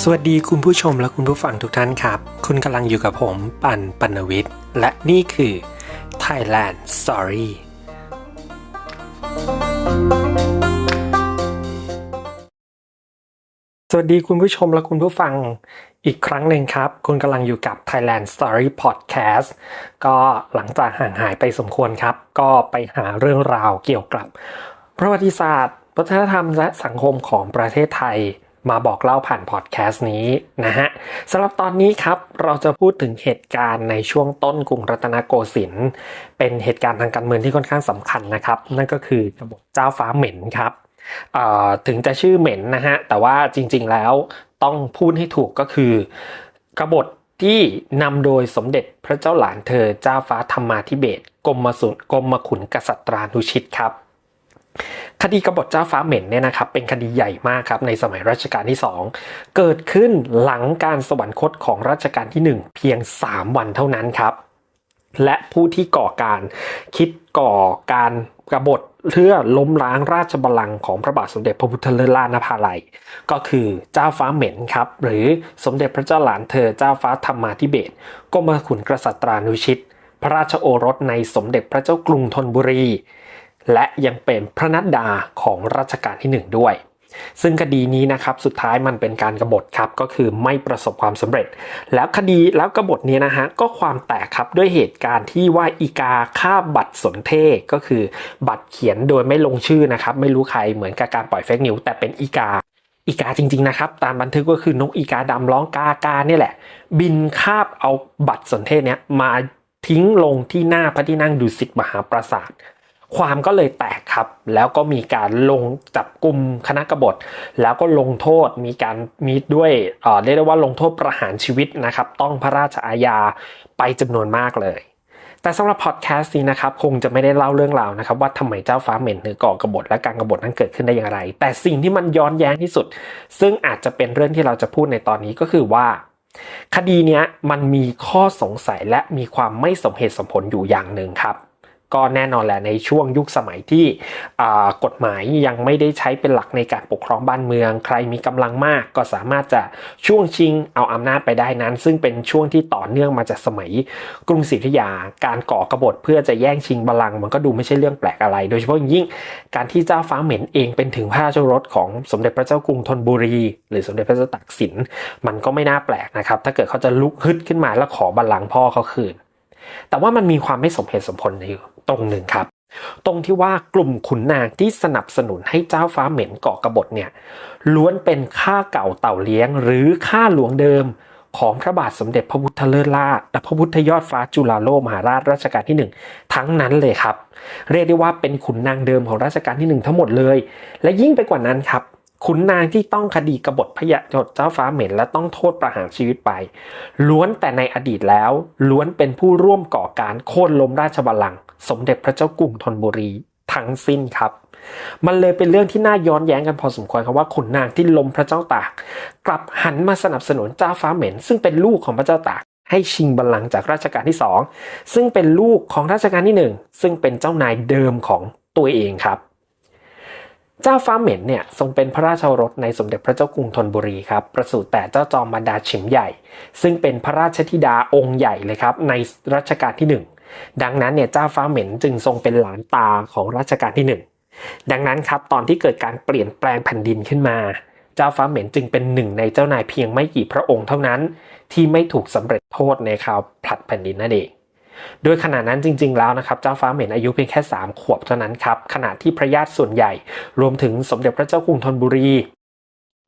สวัสดีคุณผู้ชมและคุณผู้ฟังทุกท่านครับ คุณกำลังอยู่กับผมปันปันวิทย์ และนี่คือ Thailand Story สวัสดีคุณผู้ชมและคุณผู้ฟังอีกครั้งหนึ่งครับ คุณกำลังอยู่กับ Thailand Story Podcast ก็หลังจากห่างหายไปสมควรครับ ก็ไปหาเรื่องราวเกี่ยวกับ ประวัติศาสตร์ วัฒนธรรมและสังคมของประเทศไทย มาบอกเล่าผ่านพอดแคสต์นี้นะฮะสำหรับตอนนี้ครับเราจะพูดถึงเหตุการณ์ในช่วงต้นกรุงรัตนโกสินทร์เป็นเหตุการณ์ทางการเมืองที่ค่อนข้างสำคัญนะครับ นั่นก็คือกบฏเจ้าฟ้าเหม็นครับถึงจะชื่อเหม็นนะฮะแต่ว่าจริงๆแล้วต้องพูดให้ถูกก็คือกบฏที่นำโดยสมเด็จพระเจ้าหลานเธอเจ้าฟ้าธรรมาธิเบศกรมสุนกรมขุนกษัตรานุชิตครับ คดีกบฏเจ้าฟ้าเหม็นเนี่ยนะครับเป็นคดีใหญ่มากครับในสมัยรัชกาลที่ 2 เกิดขึ้นหลังการสวรรคตของรัชกาลที่ 1 เพียง 3 วันเท่านั้นครับ และผู้ที่ก่อการคิดก่อการกบฏเพื่อล้มล้างราชบัลลังก์ของพระบาทสมเด็จพระพุทธเลิศล่านภาลัย ก็คือเจ้าฟ้าเหม็นครับ หรือสมเด็จพระเจ้าหลานเธอเจ้าฟ้าธรรมาธิเบศกรมขุนกษัตรานุชิต พระราชโอรสในสมเด็จพระเจ้ากรุงธนบุรี และยังเป็นพระนัดดาของรัชกาลที่หนึ่งด้วย ซึ่งคดีนี้นะครับสุดท้ายมันเป็นการกรบฏครับก็คือไม่ประสบความสำเร็จ แล้วคดีแล้วกบฏนี้นะฮะก็ความแตกครับด้วยเหตุการณ์ที่ว่าอีกาฆ่าบัตรสนเทศก็คือบัตรเขียนโดยไม่ลงชื่อนะครับไม่รู้ใครเหมือนกับการปล่อยเฟกนิวแต่เป็นอีกาอีกาจริงๆนะครับ ตามบันทึกก็คือนกอีกาดำร้องกากาเนี่ยแหละ บินคาบเอาบัตรสนเทศเนี้ยมาทิ้งลงที่หน้าพระที่นั่งดุสิตมหาปราสาท ความก็เลยแตกครับ แล้วก็มีการลงจับกลุ่มคณะกบฏ แล้วก็ลงโทษมีการมีด้วยเเรียกได้ว่าลงโทษประหารชีวิตนะครับ ต้องพระราชอาญาไปจำนวนมากเลยแต่สำหรับพอดแคสต์นี้นะครับคงจะไม่ได้เล่าเรื่องราวนะครับว่าทำไมเจ้าฟ้าเหม็นถึงก่อกบฏและการกบฏนั้นเกิดขึ้นได้อย่างไร แต่สิ่งที่มันย้อนแย้งที่สุด ซึ่งอาจจะเป็นเรื่องที่เราจะพูดในตอนนี้ก็คือว่า คดีนี้มันมีข้อสงสัยและมีความไม่สมเหตุสมผลอยู่อย่างหนึ่งครับ ก็แน่นอนแหละในช่วงยุคสมัยที่กฎหมายยังไม่ได้ใช้เป็นหลักในการปกครองบ้านเมือง ใครมีกำลังมากก็สามารถจะช่วงชิงเอาอำนาจไปได้นั้น ซึ่งเป็นช่วงที่ต่อเนื่องมาจากสมัยกรุงศรีอยุธยา การก่อกบฏเพื่อจะแย่งชิงบัลลังก์มันก็ดูไม่ใช่เรื่องแปลกอะไร โดยเฉพาะยิ่งการที่เจ้าฟ้าเหม็นเองเป็นถึงพระราชรสของสมเด็จพระเจ้ากรุงธนบุรี หรือสมเด็จพระเจ้าตากสิน มันก็ไม่น่าแปลกนะครับ ถ้าเกิดเขาจะลุกฮึดขึ้นมาแล้วขอบัลลังก์พ่อเขาคืน แต่ว่ามันมีความไม่สมเหตุสมผลอยู่ตรงหนึ่งครับ ตรงที่ว่ากลุ่มขุนนางที่สนับสนุนให้เจ้าฟ้าเหม็นก่อกบฏเนี่ยล้วนเป็นข้าเก่าเต่าเลี้ยง หรือข้าหลวงเดิมของพระบาทสมเด็จพระพุทธเลิศล่าและพระพุทธยอดฟ้าจุฬาโลกมหาราชรัชกาลที่หนึ่งทั้งนั้นเลยครับ เรียกได้ว่าเป็นขุนนางเดิมของรัชกาลที่หนึ่งทั้งหมดเลย และยิ่งไปกว่านั้นครับ ขุนนางที่ต้องคดีกบฏพะยาจดเจ้าฟ้าเหม็นและต้องโทษประหารชีวิตไป ล้วนแต่ในอดีตแล้ว ล้วนเป็นผู้ร่วมก่อการโค่นล้มราชบัลลังก์สมเด็จพระเจ้ากรุงธนบุรีทั้งสิ้นครับ มันเลยเป็นเรื่องที่น่าย้อนแย้งกันพอสมควรครับว่าขุนนางที่ล้มพระเจ้าตาก กลับหันมาสนับสนุนเจ้าฟ้าเหม็น ซึ่งเป็นลูกของพระเจ้าตากให้ชิงบัลลังก์จากรัชกาลที่สองซึ่งเป็นลูกของรัชกาลที่หนึ่งซึ่งเป็นเจ้านายเดิมของตัวเองครับ เจ้าฟ้าเหม็นเนี่ยทรงเป็นพระราชโอรสในสมเด็จพระเจ้ากรุงธนบุรีครับประสูติแต่เจ้าจอมมารดาฉิมใหญ่ ซึ่งเป็นพระราชธิดาองค์ใหญ่เลยครับในรัชกาลที่หนึ่งดังนั้นเนี่ยเจ้าฟ้าเหม็นจึงทรงเป็นหลานตาของรัชกาลที่หนึ่งดังนั้นครับตอนที่เกิดการเปลี่ยนแปลงแผ่นดินขึ้นมา เจ้าฟ้าเหม็นจึงเป็นหนึ่งในเจ้านายเพียงไม่กี่พระองค์เท่านั้น ที่ไม่ถูกสำเร็จโทษในคราวผลัดแผ่นดินนั่นเอง โดยขณะนั้นจริง ๆ แล้วนะครับเจ้าฟ้าเหม็นอายุเพียงแค่ 3 ขวบเท่านั้นครับขณะที่พระญาติส่วนใหญ่ รวมถึงสมเด็จพระเจ้ากรุงธนบุรี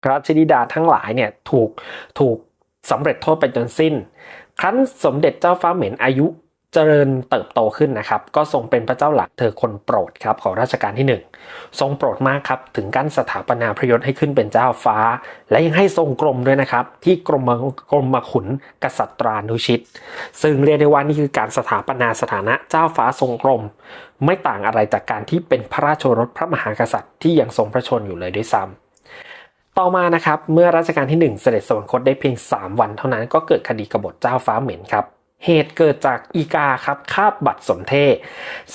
พระชนิดาทั้งหลายเนี่ยถูกถูกสำเร็จโทษไปจนสิ้น ครั้นสมเด็จเจ้าฟ้าเหม็นอายุ เจริญเติบโตขึ้นนะครับ ก็ทรงเป็นพระเจ้าหลักเธอคนโปรดครับของรัชกาลที่หนึ่งทรงโปรดมากครับถึงการสถาปนาพระยศให้ขึ้นเป็นเจ้าฟ้า และยังให้ทรงกรมด้วยนะครับ ที่กรมกรมขุนกษัตรานุชิต ซึ่งเรียกได้ว่านี่คือการสถาปนาสถานะเจ้าฟ้าทรงกรม ไม่ต่างอะไรจากการที่เป็นพระราชโอรสพระมหากษัตริย์ที่ยังทรงพระชนอยู่เลยด้วยซ้ำต่อมานะครับเมื่อรัชกาลที่ 1 เสด็จสวรรคตได้เพียง 3 วันเท่านั้นก็เกิดคดีกบฏเจ้าฟ้าเหม็นครับ เหตุเกิดจากอีกาครับคาบบัตรสนเทศ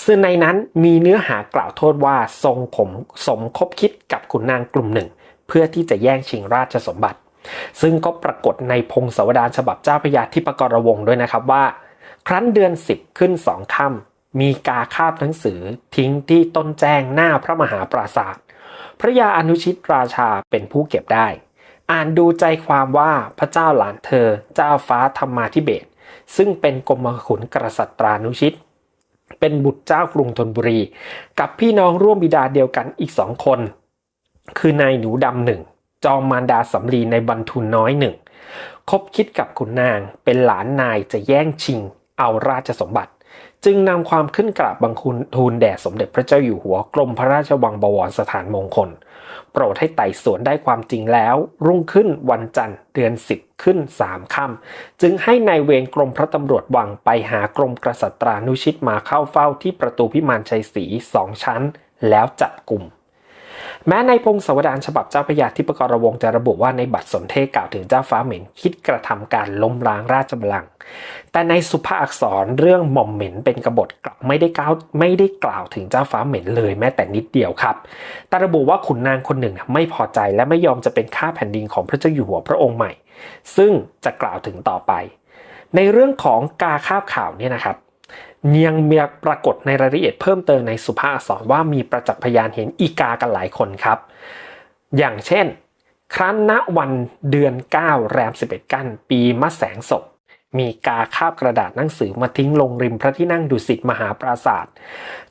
ซึ่งในนั้นมีเนื้อหากล่าวโทษว่าทรงผมสมคบคิดกับขุนนางกลุ่มหนึ่ง เพื่อที่จะแย่งชิงราชสมบัติ ซึ่งก็ปรากฏในพงศาวดารฉบับเจ้าพระยาธิปกรวงด้วยนะครับว่า ครั้นเดือนสิบขึ้นสองค่ำมีกาคาบหนังสือทิ้งที่ต้นแจ้งหน้าพระมหาปราศาสตร์พระยาอนุชิตราชาเป็นผู้เก็บได้ อ่านดูใจความว่าพระเจ้าหลานเธอ เจ้าฟ้าธรรมาธิเบศ ซึ่งเป็นกรมขุนกษัตรานุชิต เป็นบุตรเจ้ากรุงธนบุรี กับพี่น้องร่วมบิดาเดียวกันอีกสองคน คือนายหนูดำหนึ่งจอมมารดาสำลีในบรรทุนน้อยหนึ่งคบคิดกับขุนนางเป็นหลานนายจะแย่งชิง เอาราชสมบัติ จึงนำความขึ้นกราบบังคุณทูลแด่สมเด็จพระเจ้าอยู่หัวกรมพระราชวังบวรสถานมงคล รดให้ไต่สวนได้ความจริงแล้ว รุ่งขึ้นวันจันทร์เดือนสิบขึ้นสามค่ำจึงให้ในายเวรกรมพระตำรวจวังไปหากรมกษัตรานุชิตมาเข้าเฝ้าที่ประตูพิมานชัยศรีสองชั้น แล้วจับกลุ่ม แม้ในพงศาวดารฉบับเจ้าพระยาธิปกรวงจะระบุว่าในบัตรสนเทศกล่าวถึงเจ้าฟ้าเหม็นคิดกระทำการล้มล้างราชบัลลังก์แต่ในสุภาพอักษรเรื่องหม่อมเหม็นเป็นกบฏกลับไม่ได้กล่าวไม่ได้กล่าวถึงเจ้าฟ้าเหม็นเลยแม้แต่นิดเดียวครับ แต่ระบุว่าขุนนางคนหนึ่งไม่พอใจและไม่ยอมจะเป็นข้าแผ่นดินของพระเจ้าอยู่หัวพระองค์ใหม่ ซึ่งจะกล่าวถึงต่อไป ในเรื่องของกาคาบข่าวเนี่ยนะครับ ยังมีปรากฏในรายละเอียดเพิ่มเติมในสุภาพอักษรว่ามีประจักษ์พยานเห็นอีกากันหลายคนครับ อย่างเช่น ครั้นณวันเดือน 9 แรม 11 กัน ปีมะแสงศพมีกาคาบกระดาษหนังสือมาทิ้งลงริมพระที่นั่งดุสิตมหาปราศาสตร์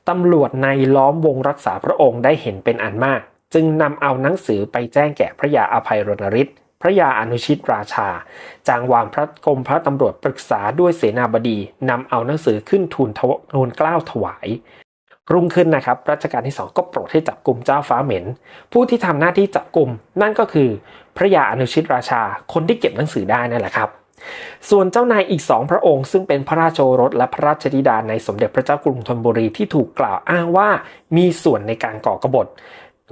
ตำรวจในล้อมวงรักษาพระองค์ได้เห็นเป็นอันมาก จึงนำเอาหนังสือไปแจ้งแก่พระยาอภัยรณฤทธิ์ พระยาอนุชิตราชา จางวางพระกรมพระตำรวจปรึกษาด้วยเสนาบดีนำเอาหนังสือขึ้นทูลทูลเกล้าถวาย รุ่งขึ้นนะครับรัชกาลที่สองก็โปรดให้จับกลุ่มเจ้าฟ้าเหม็น ผู้ที่ทำหน้าที่จับกลุ่มนั่นก็คือพระยาอนุชิตราชา คนที่เก็บหนังสือได้นั่นแหละครับส่วนเจ้านายอีกสองพระองค์ซึ่งเป็นพระราชโอรสและพระราชธิดาในสมเด็จพระเจ้ากรุงธนบุรีที่ถูกกล่าวอ้างว่ามีส่วนในการก่อกบฏ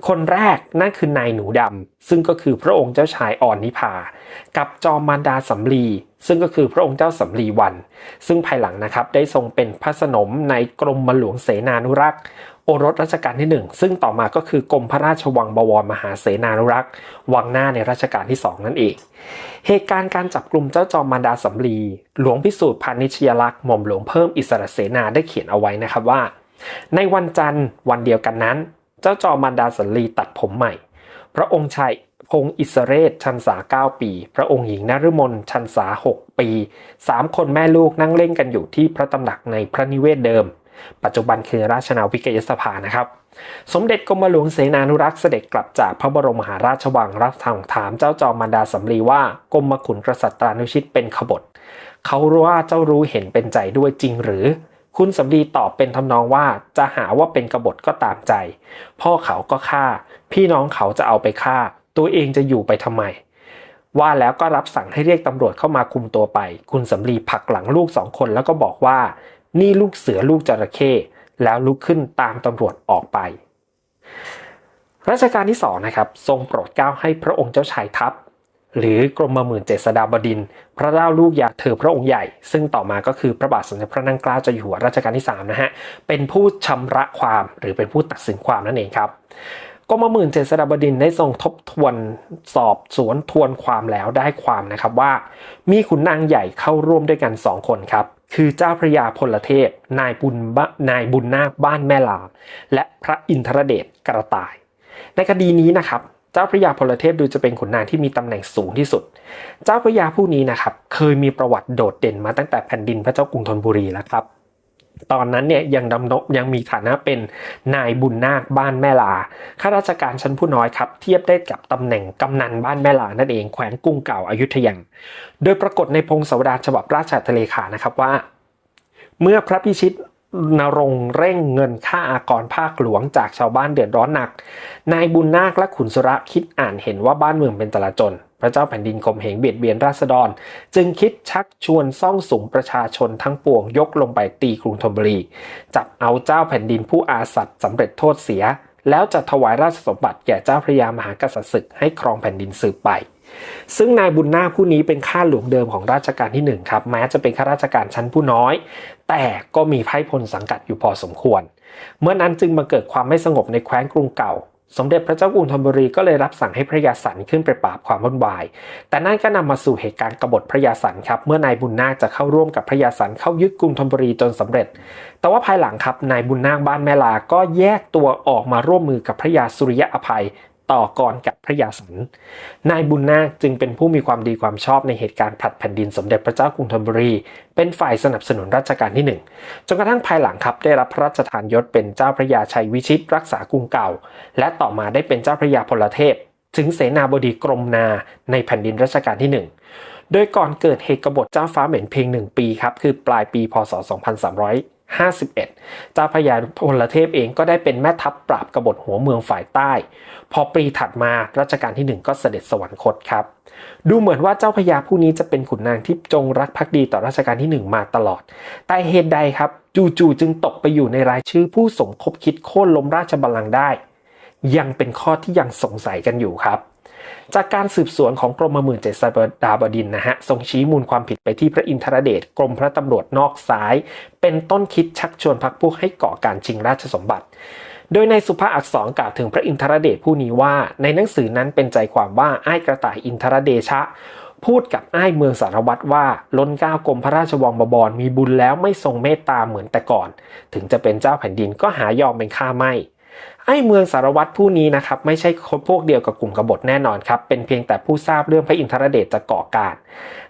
คนแรกนั่นคือนายหนูดำซึ่งก็คือพระองค์เจ้าชายอ่อนนิพา กับจอมมารดาสำลี ซึ่งก็คือพระองค์เจ้าสำลีวัน ซึ่งภายหลังนะครับได้ทรงเป็นพระสนมในกรมมหลวงเสนานุรักษ์โอรสรัชกาลที่หนึ่งซึ่งต่อมาก็คือกรมพระราชวังบวรมหาเสนานุรักษ์ วังหน้าในรัชกาลที่สองนั่นเอง เหตุการณ์การจับกลุ่มเจ้าจอมมารดาสำลี หลวงพิสูจน์พานิชยลักษณ์หม่อมหลวงเพิ่มอิสระเสนาได้เขียนเอาไว้นะครับว่า ในวันจันทร์วันเดียวกันนั้น เจ้าจอมมารดาสำลีตัดผมใหม่ พระองค์ชายพงศ์อิสเรศชันษา 9 ปี พระองค์หญิงนฤมลชันษา 6 ปีสามคนแม่ลูกนั่งเล่นกันอยู่ที่พระตำหนักในพระนิเวศเดิม ปัจจุบันคือราชนาวิกยสภานะครับ สมเด็จกรมหลวงเสนานุรักษ์เสด็จกลับจากพระบรมมหาราชวังรับทางถามเจ้าจอมมารดาสำลีว่ากรมขุนกษัตรานุชิตเป็นขบฏเขารู้ว่าเจ้ารู้เห็นเป็นใจด้วยจริงหรือ คุณสำลีตอบเป็นทำนองว่าจะหาว่าเป็นกบฏก็ตามใจ พ่อเขาก็ฆ่า พี่น้องเขาจะเอาไปฆ่า ตัวเองจะอยู่ไปทำไม ว่าแล้วก็รับสั่งให้เรียกตำรวจเข้ามาคุมตัวไป คุณสำลีผลักหลังลูกสองคนแล้วก็บอกว่า นี่ลูกเสือลูกจระเข้แล้วลุกขึ้นตามตำรวจออกไปรัชกาลที่สองนะครับทรงโปรดเกล้าให้พระองค์เจ้าชายทัพ หรือกรมหมื่นเจษฎาบดิน พระเจ้าลูกยาเธอพระองค์ใหญ่ ซึ่งต่อมาก็คือพระบาทสมเด็จพระนั่งเกล้าเจ้าอยู่หัวรัชกาลที่ 3 นะฮะ เป็นผู้ชำระความหรือเป็นผู้ตัดสินความนั่นเองครับกรมหมื่นเจษฎาบดินได้ทรงทบทวนสอบสวนทวนความแล้วได้ความนะครับว่า มีขุนนางใหญ่เข้าร่วมด้วยกัน 2 คนครับ คือเจ้าพระยาพลเทพ นายบุญบนายบุญนาคบ้านแม่ลา และพระอินทรเดชกระต่าย ในคดีนี้นะครับ จ้าพระยาพลเทพดูจะเป็นขุนนางที่มีตำแหน่งสูงที่สุด เจ้าพระยาผู้นี้นะครับเคยมีประวัติโดดเด่นมาตั้งแต่แผ่นดินพระเจ้ากรุงธนบุรีแล้วครับ ตอนนั้นเนี่ยยังดำรงยังมีฐานะเป็นนายบุญนาคบ้านแม่ลาข้าราชการชั้นผู้น้อยครับ เทียบได้กับตำแหน่งกำนันบ้านแม่ลานั่นเองแขวงกรุงเก่าอายุทยาโดยปรากฏในพงศาวดารฉบับราชาทะเลขานะครับว่า เมื่อพระพิชิต นรงเร่งเงินค่าอากรภาคหลวงจากชาวบ้านเดือดร้อนหนัก นายบุญนาคและขุนสุระคิดอ่านเห็นว่าบ้านเมืองเป็นตลาจน พระเจ้าแผ่นดินข่มเหงเบียดเบียนราษฎร จึงคิดชักชวนซ่องสุมประชาชนทั้งปวงยกลงไปตีกรุงธนบุรี จับเอาเจ้าแผ่นดินผู้อาสัตย์สำเร็จโทษเสีย แล้วจะถวายราชสมบัติแก่เจ้าพระยามหากษัตริย์ศึกให้ครองแผ่นดินสืบไปซึ่งนายบุญนาคผู้นี้เป็นข้าหลวงเดิมของราชการที่หนึ่งครับแม้จะเป็นข้าราชการชั้นผู้น้อย แต่ก็มีไพร่พลสังกัดอยู่พอสมควร เมื่อนั้นจึงมาเกิดความไม่สงบในแคว้นกรุงเก่า สมเด็จพระเจ้ากรุงธนบุรีก็เลยรับสั่งให้พระยาสันขึ้นไปปราบความวุ่นวาย แต่นั่นก็นำมาสู่เหตุการณ์กบฏพระยาสันครับ เมื่อนายบุญนาคจะเข้าร่วมกับพระยาสันเข้ายึดกรุงธนบุรีจนสำเร็จ แต่ว่าภายหลังครับนายบุญนาคบ้านแม่ลาก็แยกตัวออกมาร่วมมือกับพระยาสุริยะอภัย ต่อกรกับพระยาสัน นายบุญนาคจึงเป็นผู้มีความดีความชอบในเหตุการณ์ผลัดแผ่นดินสมเด็จพระเจ้ากรุงธนบุรี เป็นฝ่ายสนับสนุนรัชกาลที่หนึ่งจนกระทั่งภายหลังครับได้รับพระราชทานยศเป็นเจ้าพระยาชัยวิชิตรักษากรุงเก่า และต่อมาได้เป็นเจ้าพระยาพลเทพ ถึงเสนาบดีกรมนาในแผ่นดินรัชกาลที่หนึ่งโดยก่อนเกิดเหตุกบฏเจ้าฟ้าเหม็นเพียงหนึ่งปีครับ คือปลายปีพศ 51เจ้าพระยาพลเทพเองก็ได้เป็นแม่ทัพปราบกบฏหัวเมืองฝ่ายใต้ พอปีถัดมารัชกาลที่หนึ่งก็เสด็จสวรรคตครับ ดูเหมือนว่าเจ้าพญาผู้นี้จะเป็นขุนนางที่จงรักภักดีต่อรัชกาลที่หนึ่งมาตลอด แต่เหตุใดครับ จู่ๆจึงตกไปอยู่ในรายชื่อผู้สมคบคิดโค่นล้มราชบัลลังก์ได้ ยังเป็นข้อที่ยังสงสัยกันอยู่ครับ จากการสืบสวนของกรมหมื่นเจ็ดสดาบดินนะฮะทรงชี้มูลความผิดไปที่พระอินทรเดชกรมพระตำรวจนอกซ้าย เป็นต้นคิดชักชวนพรรคพวกให้ก่อการชิงราชสมบัติ โดยในสุภาอักษรกล่าวถึงพระอินทรเดชผู้นี้ว่า ในหนังสือนั้นเป็นใจความว่าอ้ายกระต่ายอินทรเดชะ พูดกับอ้ายเมืองสารวัตรว่าล้นก้าวกรมพระราชวังบวรมีบุญแล้วไม่ทรงเมตตาเหมือนแต่ก่อน ถึงจะเป็นเจ้าแผ่นดินก็หายอมเป็นข้าไม่ ไอ้เมืองสารวัตรผู้นี้นะครับไม่ใช่คนพวกเดียวกับกลุ่มกบฏแน่นอนครับเป็นเพียงแต่ผู้ทราบเรื่องพระอินทรเดชจะก่อการ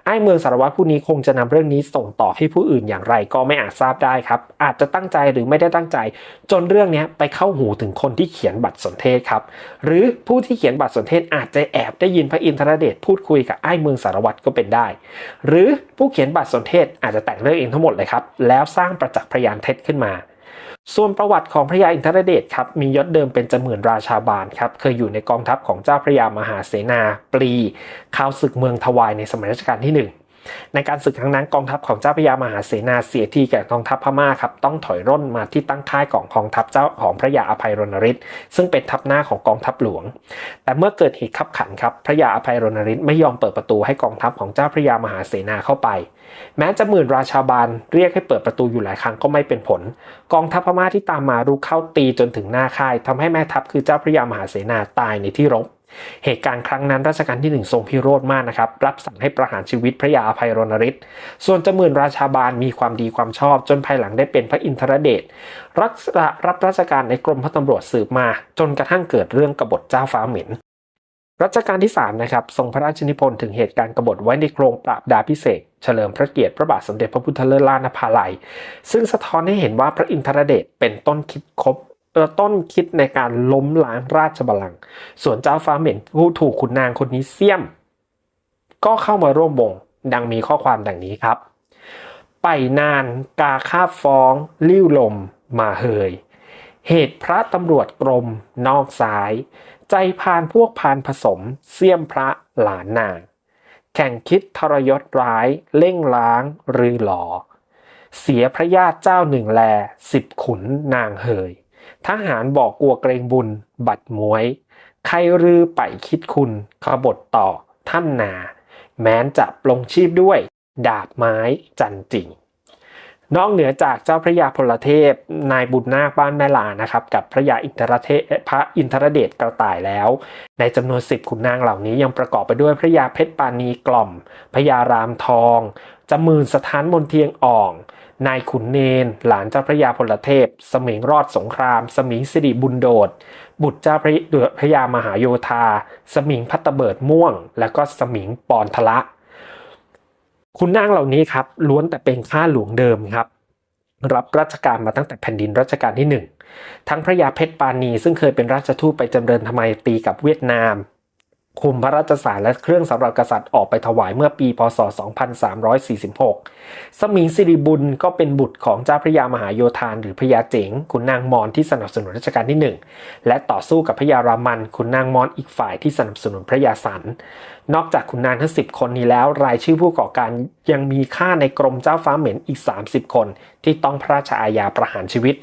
ไอ้เมืองสารวัตรผู้นี้คงจะนำเรื่องนี้ส่งต่อให้ผู้อื่นอย่างไรก็ไม่อาจทราบได้ครับอาจจะตั้งใจหรือไม่ได้ตั้งใจ จนเรื่องนี้ไปเข้าหูถึงคนที่เขียนบัตรสนเทศครับหรือผู้ที่เขียนบัตรสนเทศอาจจะแอบได้ยินพระอินทรเดชพูดคุยกับไอ้เมืองสารวัตรก็เป็นได้ หรือผู้เขียนบัตรสนเทศอาจจะแต่งเรื่องเองทั้งหมดเลยครับแล้วสร้างประจักษ์พยานเท็จขึ้นมา ส่วนประวัติของพระยาอินทรเดชครับมียศเดิมเป็นจเหมือนราชาบาลครับเคยอยู่ในกองทัพของเจ้าพระยามหาเสนาปรีข้าวศึกเมืองทวายในสมัยรัชกาลที่หนึ่ง ในการศึกครั้งนั้นกองทัพของเจ้าพระยามหาเสนาเสียทีแก่กองทัพพม่าครับต้องถอยร่นมาที่ตั้งค่ายของกองทัพเจ้าของพระยาอภัยรณฤทธิ์ซึ่งเป็นทัพหน้าของกองทัพหลวง แต่เมื่อเกิดเหตุขับขันครับพระยาอภัยรณฤทธิ์ไม่ยอมเปิดประตูให้กองทัพของเจ้าพระยามหาเสนาเข้าไป แม้จะหมื่นราชาบาลเรียกให้เปิดประตูอยู่หลายครั้งก็ไม่เป็นผล กองทัพพม่าที่ตามมารุกเข้าตีจนถึงหน้าค่ายทำให้แม่ทัพคือเจ้าพระยามหาเสนาตายในที่รบ เหตุการณ์ครั้งนั้นรัชกาลที่หนึ่งทรงพิโรธมากนะครับ รับสั่งให้ประหารชีวิตพระยาอภัยรณฤทธิ์ส่วนจมื่นราชาบาลมีความดีความชอบ จนภายหลังได้เป็นพระอินทรเดชรักษารับราชการในกรมพระตำรวจสืบมา จนกระทั่งเกิดเรื่องกบฏเจ้าฟ้าเหม็นรัชกาลที่3นะครับทรงพระราชนิพนธ์ถึงเหตุการณ์กบฏไว้ในโครงปราบดาพิเศษเฉลิมพระเกียรติพระบาทสมเด็จพระพุทธเลิศล่านภาลัย ซึ่งสะท้อนให้เห็นว่าพระอินทรเดชเป็นต้นคิดคบ ต้นคิดในการล้มล้างราชบัลลังก์ส่วนเจ้าฟ้าเหม็นผู้ถูกขุนนางคนนี้เสี่ยม ก็เข้ามาร่วมวงดังมีข้อความดังนี้ครับ ไปนานกาคาบฟ้องลิ้วลมมาเฮย เหตุพระตำรวจกรม นอกสาย ใจพานพวกพานผสม เสี่ยมพระหลานนาง แข่งคิดทรยศร้าย เล่งล้างรือหลอ เสียพระญาติเจ้าหนึ่งแลสิบขุนนางเฮย ทหารบอกกลัวเกรงบุญ บัดมวย ใครรือไปคิดคุณขบฏต่อท่านนา แม้นจะปลงชีพด้วย ดาบไม้จันจริง นอกเหนือจากเจ้าพระยาพลเทพ นายบุญนาคบ้านแม่ลานะครับ กับพระยาอินทรเทพพระอินทรเดชกระต่ายแล้ว ในจำนวนสิบขุนนางเหล่านี้ยังประกอบไปด้วยพระยาเพชรปานีกล่อม พระยารามทองจมื่นสถานมนเทียงอ่อง นายขุนเนน หลานเจ้าพระยาพลเทพ สมิงรอดสงคราม สมิงสิริบุญโดด บุตรเจ้าพระพระยามหาโยธา สมิงพัตเบิดม่วง และก็สมิงปอนทละ คุณนางเหล่านี้ครับล้วนแต่เป็นข้าหลวงเดิมครับรับราชการมาตั้งแต่แผ่นดินรัชกาลที่หนึ่งทั้งพระยาเพชรปานีซึ่งเคยเป็นราชทูตไปจำเริญทำไมตีกับเวียดนาม คุมพระราชสารและเครื่องสำหรับกษัตริย์ออกไปถวายเมื่อปี พศ 2346 สมิงสิริบุญก็เป็นบุตรของเจ้าพระยามหาโยธานหรือพระยาเจ๋งขุนนางมอนที่สนับสนุนรัชกาลที่ 1 และต่อสู้กับพระยารามันขุนนางมอนอีกฝ่ายที่สนับสนุนพระยาสัน นอกจากขุนนางทั้ง 10 คนนี้แล้ว รายชื่อผู้ก่อการยังมีค่าในกรมเจ้าฟ้าเหม็นอีก 30 คน ที่ต้องพระราชอาญาประหารชีวิต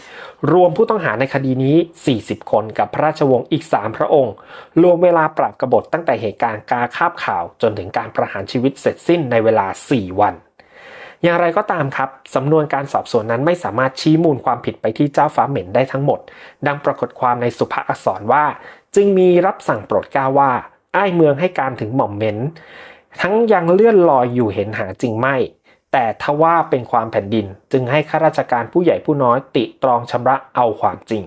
รวมผู้ต้องหาในคดีนี้ 40 คนกับพระราชวงศ์อีก 3 พระองค์ รวมเวลาปราบกบฏตั้งแต่เหตุการณ์กาคาบข่าว จนถึงการประหารชีวิตเสร็จสิ้นในเวลา 4 วันอย่างไรก็ตามครับ สำนวนการสอบสวนนั้นไม่สามารถชี้มูลความผิดไปที่เจ้าฟ้าเหม็นได้ทั้งหมด ดังปรากฏความในสุภาอักษรว่า จึงมีรับสั่งโปรดเกล้าว่า อ้ายเมืองให้การถึงหม่อมเม้น ทั้งยังเลื่อนลอยอยู่เห็นหาจริงไม่ แต่ทว่าเป็นความแผ่นดิน จึงให้ข้าราชการผู้ใหญ่ผู้น้อยติตรองชำระเอาความจริง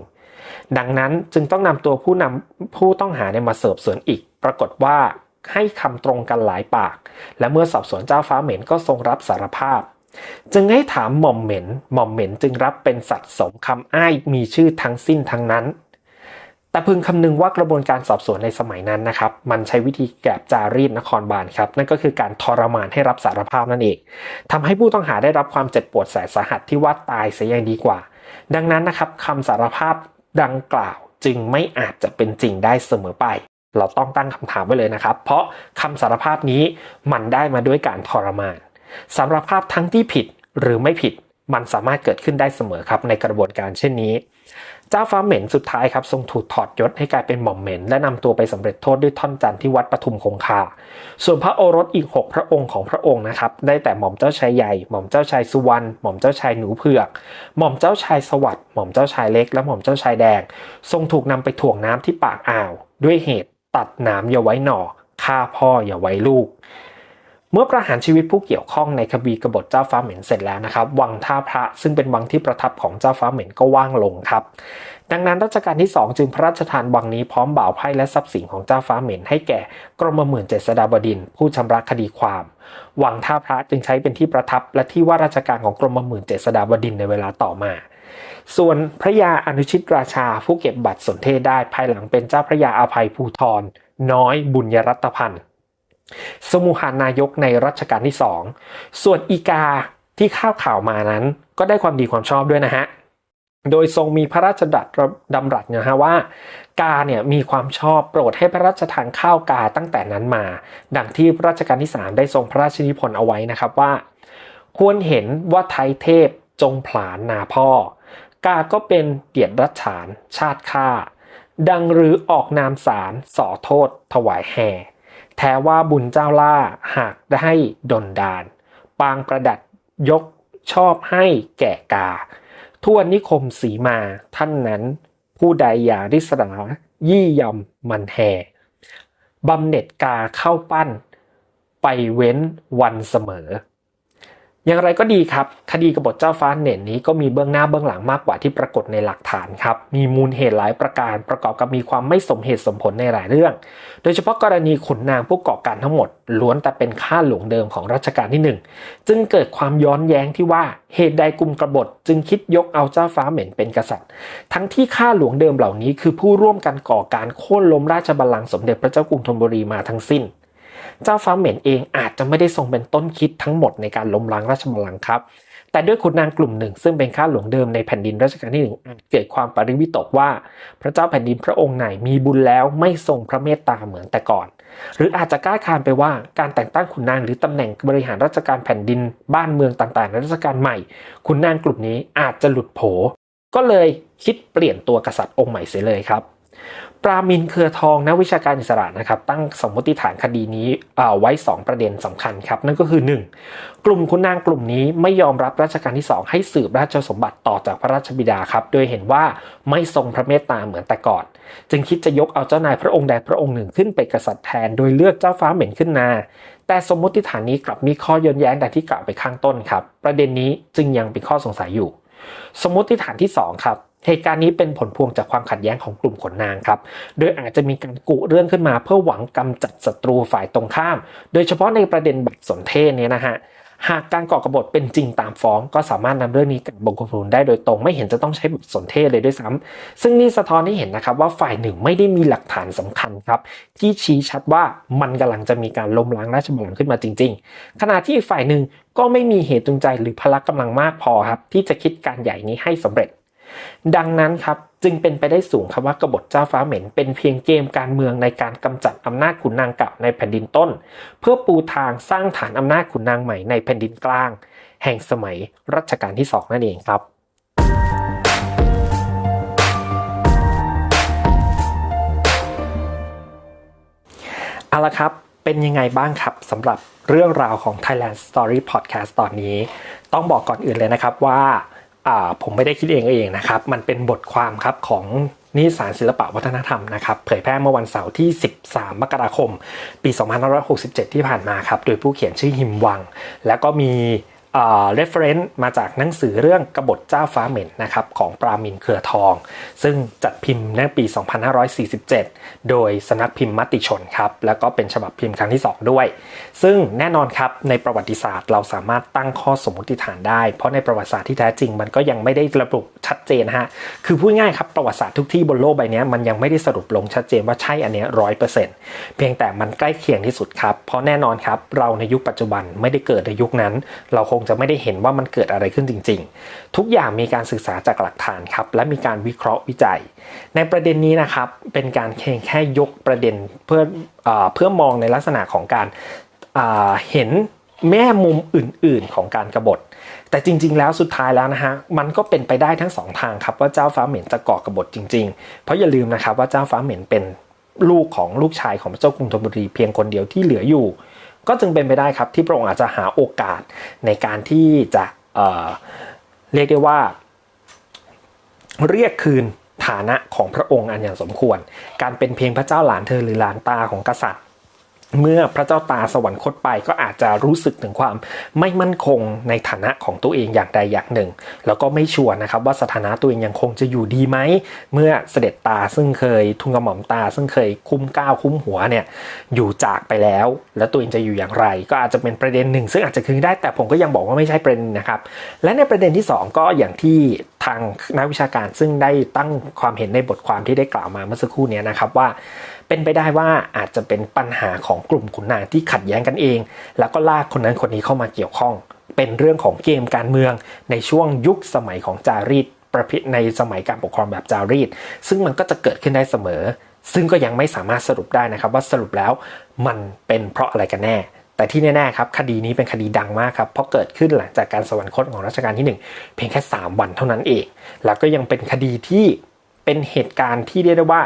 ดังนั้นจึงต้องนำตัวผู้นำผู้ต้องหาเนี่ยมาเสิร์ฟสวนอีก ปรากฏว่าให้คำตรงกันหลายปาก และเมื่อสอบสวนเจ้าฟ้าเหม็นก็ทรงรับสารภาพ จึงให้ถามหม่อมเหม็นหม่อมเหม็นจึงรับเป็นสัตว์สมคำอ้ายมีชื่อทั้งสิ้นทั้งนั้น แต่พึงคำนึงว่ากระบวนการสอบสวนในสมัยนั้นนะครับ มันใช้วิธีแกบจารีตนครบาลครับ นั่นก็คือการทรมานให้รับสารภาพนั่นเองทำให้ผู้ต้องหาได้รับความเจ็บปวดแสนสาหัสที่ว่าตายเสียยังดีกว่า ดังนั้นนะครับคำสารภาพดังกล่าวจึงไม่อาจจะเป็นจริงได้เสมอไป เราต้องตั้งคำถามไว้เลยนะครับ เพราะคำสารภาพนี้มันได้มาด้วยการทรมานสารภาพทั้งที่ผิดหรือไม่ผิด มันสามารถเกิดขึ้นได้เสมอครับในกระบวนการเช่นนี้ เจ้าฟ้าเหม็นสุดท้ายครับทรงถูกถอดยศให้กลายเป็นหม่อมเหม็น และนำตัวไปสำเร็จโทษด้วยท่อนจันทร์ที่วัดปทุมคงคา ส่วนพระโอรสอีก 6 พระองค์ของพระองค์นะครับได้แต่หม่อมเจ้าชายใหญ่ หม่อมเจ้าชายสุวรรณ หม่อมเจ้าชายหนูเผือก หม่อมเจ้าชายสวัสดิ์หม่อมเจ้าชายเล็ก และหม่อมเจ้าชายแดง ทรงถูกนำไปถ่วงน้ำที่ปากอ่าว ด้วยเหตุตัดน้ำอย่าไว้หน่อฆ่าพ่ออย่าไว้ลูก มื่อประหารชีวิตผู้เกี่ยวข้องในคดีกบฏเจ้าฟ้าเหม็นเสร็จแล้วนะครับวังท่าพระซึ่งเป็นวังที่ประทับของเจ้าฟ้าเหม็นก็ว่างลงครับดังนั้นรัชกาลที่ 2 จึงพระราชทานวังนี้พร้อมบ่าวไพ่และทรัพย์สินของเจ้าฟ้าเหม็นให้แก่กรมหมื่นเจษฎาบดินผู้ชำระคดีความ วังท่าพระจึงใช้เป็นที่ประทับและที่ว่าราชการของกรมหมื่นเจษฎาบดินในเวลาต่อมา ส่วนพระยาอนุชิตราชาผู้เก็บบัตรสนเทศได้ภายหลังเป็นเจ้าพระยาอาภัยภูทรน้อยบุญยรัตพันธ์ สมุหานายกในรัชกาลที่สองส่วนอีกาที่ข้าวข่าวมานั้น ก็ได้ความดีความชอบด้วยนะฮะ โดยทรงมีพระราชดำดำรัสนะฮะว่า กาเนี่ยมีความชอบโปรดให้พระราชทานข้าวกาตั้งแต่นั้นมา ดังที่ระราชการที่ 3 ได้ทรงพระราชนิพนธ์เอาไว้นะครับว่า ควรเห็นว่าไทยเทพจงผลานนาพ่อ กาก็เป็นเดียดรัชฉานชาติข้าดังหรือออกนามสารสอโทษถวายแห่ แท้ว่าบุญเจ้าล่าหากได้ดนดาน ปางประดัดยกชอบให้แก่กาทวนนิคมสีมาท่านนั้น ผู้ใดอย่าริษณายี่ยำมันแห่บำเหน็จกาเข้าปั้น ไปเว้นวันเสมอ อย่างไรก็ดีครับ คดีกบฏเจ้าฟ้าเหน่นนี้ก็มีเบื้องหน้าเบื้องหลังมากกว่าที่ปรากฏในหลักฐานครับ มีมูลเหตุหลายประการ ประกอบกับมีความไม่สมเหตุสมผลในหลายเรื่อง โดยเฉพาะกรณีขุนนางผู้ก่อการทั้งหมด ล้วนแต่เป็นข้าหลวงเดิมของรัชกาลที่หนึ่งจึงเกิดความย้อนแย้งที่ว่าเหตุใดกลุ่มกบฏจึงคิดยกเอาเจ้าฟ้าเหม็นเป็นกษัตริย์ ทั้งที่ข้าหลวงเดิมเหล่านี้คือผู้ร่วมกันก่อการโค่นล้มราชบัลลังก์สมเด็จพระเจ้ากรุงธนบุรีมาทั้งสิ้น เจ้าฟ้าเหม็นเองอาจจะไม่ได้ทรงเป็นต้นคิดทั้งหมดในการล้มล้างราชบัลลังก์ครับ แต่ด้วยขุนนางกลุ่มหนึ่ง ซึ่งเป็นข้าหลวงเดิมในแผ่นดินรัชกาลที่หนึ่งเกิดความปริวิตกว่า พระเจ้าแผ่นดินพระองค์ไหนมีบุญแล้วไม่ทรงพระเมตตาเหมือนแต่ก่อน หรืออาจจะกล้าคานไปว่าการแต่งตั้งขุนนางหรือตำแหน่งบริหารราชการแผ่นดินบ้านเมืองต่างๆในรัชกาลใหม่ขุนนางกลุ่มนี้อาจจะหลุดโผก็เลยคิดเปลี่ยนตัวกษัตริย์องค์ใหม่เสียเลยครับ รามินเครือทองนักวิชาการอิสระนะครับตั้งสมมติฐานคดีนี้ไว้ 2 ประเด็นสำคัญครับ นั่นก็คือ 1. กลุ่มคุณนางกลุ่มนี้ไม่ยอมรับรัชกาลที่ 2 ให้สืบราชสมบัติต่อจากพระราชบิดาครับ โดยเห็นว่าไม่ทรงพระเมตตาเหมือนแต่ก่อน จึงคิดจะยกเอาเจ้านายพระองค์ใดพระองค์หนึ่งขึ้นเป็นกษัตริย์แทน โดยเลือกเจ้าฟ้าเหม็นขึ้นนาแต่สมมติฐานนี้กลับมีข้อย้อนแย้งดังที่กล่าวไปข้างต้นครับ ประเด็นนี้จึงยังเป็นข้อสงสัยอยู่ สมมติฐานที่ 2 ครับ เหตุการณ์นี้เป็นผลพวงจากความขัดแย้งของกลุ่มขนนางครับ โดยอาจจะมีการกุเรื่องขึ้นมาเพื่อหวังกำจัดศัตรูฝ่ายตรงข้าม โดยเฉพาะในประเด็นบัตรสนเทศเนี่ยนะฮะหากการก่อกบฏเป็นจริงตามฟ้องก็สามารถนำเรื่องนี้กับบงคมทูลได้โดยตรงไม่เห็นจะต้องใช้บทสนเทศเลยด้วยซ้ำซึ่งนี่สะท้อนให้เห็นนะครับว่าฝ่ายหนึ่งไม่ได้มีหลักฐานสำคัญครับ ที่ชี้ชัดว่ามันกำลังจะมีการล้มล้างราชบัลลังก์ขึ้นมาจริง ๆ ขณะที่อีกฝ่ายหนึ่งก็ไม่มีเหตุจูงใจหรือพละกำลังมากพอครับที่จะคิดการใหญ่นี้ให้สำเร็จ ดังนั้นครับจึงเป็นไปได้สูงครับว่ากบฏเจ้าฟ้าเหม็นเป็นเพียงเกมการเมืองในการกำจัดอำนาจขุนนางเก่าในแผ่นดินต้น เพื่อปูทางสร้างฐานอำนาจขุนนางใหม่ในแผ่นดินกลาง แห่งสมัยรัชกาลที่สองนั่นเองครับเอาละครับเป็นยังไงบ้างครับสำหรับเรื่องราวของ Thailand Story Podcast ตอนนี้ ต้องบอกก่อนอื่นเลยนะครับว่า ผมไม่ได้คิดเองเองนะครับ มันเป็นบทความครับของนิสารศิลปะวัฒนธรรมนะครับเผยแพร่เมื่อวันเสาร์ที่ 13 มกราคม ปี 2567 ที่ผ่านมาครับ โดยผู้เขียนชื่อหิมวัง แล้วก็มี เอ่อ reference มาจากหนังสือเรื่องกบฏเจ้าฟ้าเหม็นนะครับของปรามินเครือทอง ซึ่งจัดพิมพ์ในปี 2547 โดยสำนักพิมพ์มติชนครับ แล้วก็เป็นฉบับพิมพ์ครั้งที่ 2 ด้วย ซึ่งแน่นอนครับในประวัติศาสตร์เราสามารถตั้งข้อสมมติฐานได้ เพราะในประวัติศาสตร์ที่แท้จริงมันก็ยังไม่ได้ระบุชัดเจนฮะคือพูดง่ายครับประวัติศาสตร์ทุกที่บนโลกใบนี้มันยังไม่ได้สรุปลงชัดเจนว่าใช่อันเนี้ร้อยเปอร์เซ็นต์เพียงแต่มันใกล้เคียงที่สุดครับเพราะแน่นอนครับเราในยุคปัจจุบันไม่ได้เกิดในยุคนั้น เราคงจะไม่ได้เห็นว่ามันเกิดอะไรขึ้นจริง ๆ ทุกอย่างมีการศึกษาจากหลักฐานครับและมีการวิเคราะห์วิจัย ในประเด็นนี้นะครับเป็นการเพียงแค่ยกประเด็นเพื่อเอเพื่อมองในลักษณะของการเห็นแม่มุมอื่น ๆ ของการกรบฏ แต่จริง ๆ แล้วสุดท้ายแล้วนะฮะ มันก็เป็นไปได้ทั้งสองทางครับว่าเจ้าฟ้าเหม็นจะก่อกบฏจริง ๆ เพราะอย่าลืมนะครับว่าเจ้าฟ้าเหม็นเป็นลูกของลูกชายของพระเจ้ากรุงธนบุรีเพียงคนเดียวที่เหลืออยู่ ก็จึงเป็นไปได้ครับที่พระองค์อาจจะหาโอกาสในการที่จะเเรียกได้ว่า เรียกคืนฐานะของพระองค์อันอย่างสมควร การเป็นเพียงพระเจ้าหลานเธอหรือหลานตาของกษัตริย์ เมื่อพระเจ้าตาสวรรคตไปก็อาจจะรู้สึกถึงความไม่มั่นคงในฐานะของตัวเองอย่างใดอย่างหนึ่ง แล้วก็ไม่ชัวร์นะครับว่าสถานะตัวเองยังคงจะอยู่ดีไหม เมื่อเสด็จตาซึ่งเคยทุนกระหม่อมตา ซึ่งเคยคุ้มก้าวคุ้มหัวเนี่ยอยู่จากไปแล้ว แล้วตัวเองจะอยู่อย่างไร ก็อาจจะเป็นประเด็นหนึ่ง ซึ่งอาจจะคือได้แต่ผมก็ยังบอกว่าไม่ใช่ประเด็นนะครับและในประเด็นที่สองก็อย่างที่ทางนักวิชาการซึ่งได้ตั้งความเห็นในบทความที่ได้กล่าวมาเมื่อสักครู่นี้นะครับว่า เป็นไปได้ว่าอาจจะเป็นปัญหาของกลุ่มขุนนางที่ขัดแย้งกันเอง แล้วก็ลากคนนั้นคนนี้เข้ามาเกี่ยวข้อง เป็นเรื่องของเกมการเมืองในช่วงยุคสมัยของจารีตประเภทในสมัยการปกครองแบบจารีต ซึ่งมันก็จะเกิดขึ้นได้เสมอ ซึ่งก็ยังไม่สามารถสรุปได้นะครับว่าสรุปแล้วมันเป็นเพราะอะไรกันแน่แต่ที่แน่ ๆ ครับคดีนี้เป็นคดีดังมากครับ เพราะเกิดขึ้นหลังจากการสวรรคตของรัชกาลที่ 1 เพียงแค่ 3 วันเท่านั้นเอง แล้วก็ยังเป็นคดีที่เป็นเหตุการณ์ที่เรียกได้ว่า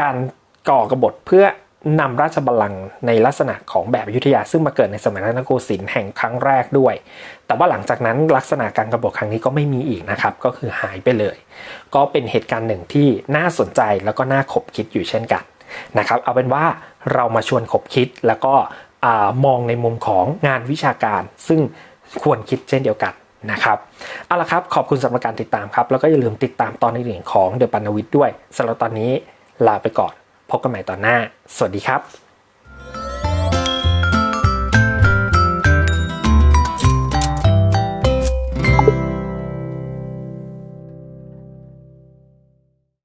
การ ก่อกบฏเพื่อนำราชบัลลังก์ในลักษณะของแบบอยุธยาซึ่งมาเกิดในสมัยรัตนโกสินทร์แห่งครั้งแรกด้วย แต่ว่าหลังจากนั้นลักษณะการกบฏครั้งนี้ก็ไม่มีอีกนะครับ ก็คือหายไปเลย ก็เป็นเหตุการณ์หนึ่งที่น่าสนใจแล้วก็น่าขบคิดอยู่เช่นกันนะครับ เอาเป็นว่าเรามาชวนขบคิดแล้วก็มองในมุมของงานวิชาการ ซึ่งควรคิดเช่นเดียวกันนะครับเอาละครับขอบคุณสำหรับการติดตามครับ แล้วก็อย่าลืมติดตามตอนอื่นๆของเดอะปันวิทด้วยสำหรับตอนนี้ลาไปก่อน พบกันใหม่ตอนหน้า สวัสดีครับ